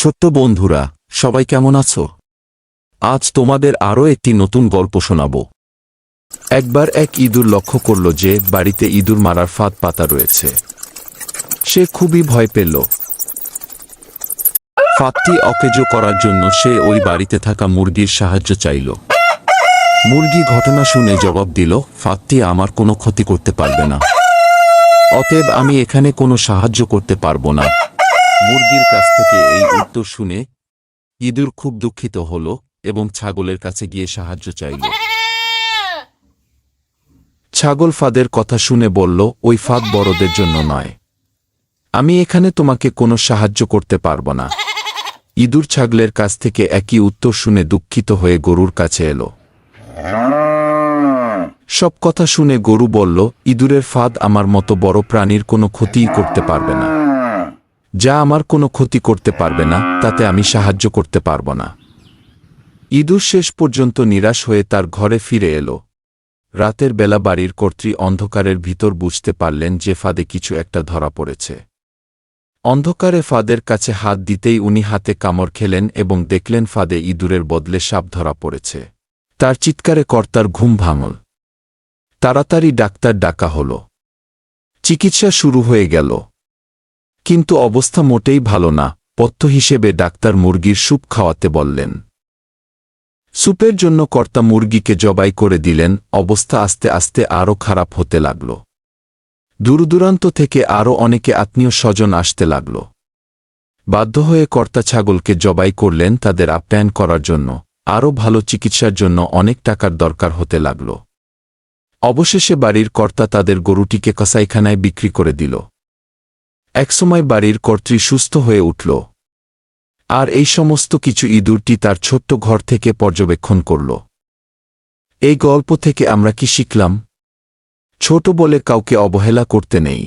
ছোট্ট বন্ধুরা, সবাই কেমন আছো? আজ তোমাদের আরও একটি নতুন গল্প শোনাব। একবার এক ইঁদুর লক্ষ্য করল যে বাড়িতে ইঁদুর মারার ফাঁদ পাতা রয়েছে। সে খুবই ভয় পেল। ফাঁদটি অকেজো করার জন্য সে ওই বাড়িতে থাকা মুরগির সাহায্য চাইল। মুরগি ঘটনা শুনে জবাব দিল, ফাঁদটি আমার কোনো ক্ষতি করতে পারবে না। অতএব আমি এখানে কোনো সাহায্য করতে পারব না। মুরগির কাছ থেকে এই উত্তর শুনে ইঁদুর খুব দুঃখিত হল এবং ছাগলের কাছে গিয়ে সাহায্য চাইল। ছাগল ফাদের কথা শুনে বলল, ওই ফাদ বড়দের জন্য নয়। আমি এখানে তোমাকে কোনো সাহায্য করতে পারব না। ইঁদুর ছাগলের কাছ থেকে একই উত্তর শুনে দুঃখিত হয়ে গরুর কাছে এলো। সব কথা শুনে গরু বলল, ইঁদুরের ফাঁদ আমার মতো বড় প্রাণীর কোনো ক্ষতিই করতে পারবে না। যা আমার কোনো ক্ষতি করতে পারবে না, তাতে আমি সাহায্য করতে পারব না। ইঁদুর শেষ পর্যন্ত নিরাশ হয়ে তার ঘরে ফিরে এলো। রাতের বেলা বাড়ির কর্ত্রী অন্ধকারের ভিতর বুঝতে পারলেন যে ফাঁদে কিছু একটা ধরা পড়েছে। অন্ধকারে ফাঁদের কাছে হাত দিতেই উনি হাতে কামড় খেলেন এবং দেখলেন ফাঁদে ইঁদুরের বদলে সাপ ধরা পড়েছে। তার চিৎকারে কর্তার ঘুম ভাঙল। তাড়াতাড়ি ডাক্তার ডাকা হল। চিকিৎসা শুরু হয়ে গেল। কিন্তু অবস্থা মোটেই ভালো না, পথ্য হিসেবে ডাক্তার মুরগির স্যুপ খাওয়াতে বললেন। স্যুপের জন্য কর্তা মুরগিকে জবাই করে দিলেন, অবস্থা আস্তে আস্তে আরও খারাপ হতে লাগল। দূরদূরান্ত থেকে আরও অনেকে আত্মীয় স্বজন আসতে লাগল। বাধ্য হয়ে কর্তা ছাগলকে জবাই করলেন তাদের আপ্যায়ন করার জন্য, আরও ভালো চিকিৎসার জন্য অনেক টাকার দরকার হতে লাগল। অবশেষে বাড়ির কর্তা তাদের গরুটিকে কসাইখানায় বিক্রি করে দিল। একসময় বাড়ির কর্ত্রী সুস্থ হয়ে উঠল। আর এই সমস্ত কিছু ইঁদুরটি তার ছোট্ট ঘর থেকে পর্যবেক্ষণ করল। এই গল্প থেকে আমরা কি শিখলাম? ছোট বলে কাউকে অবহেলা করতে নেই।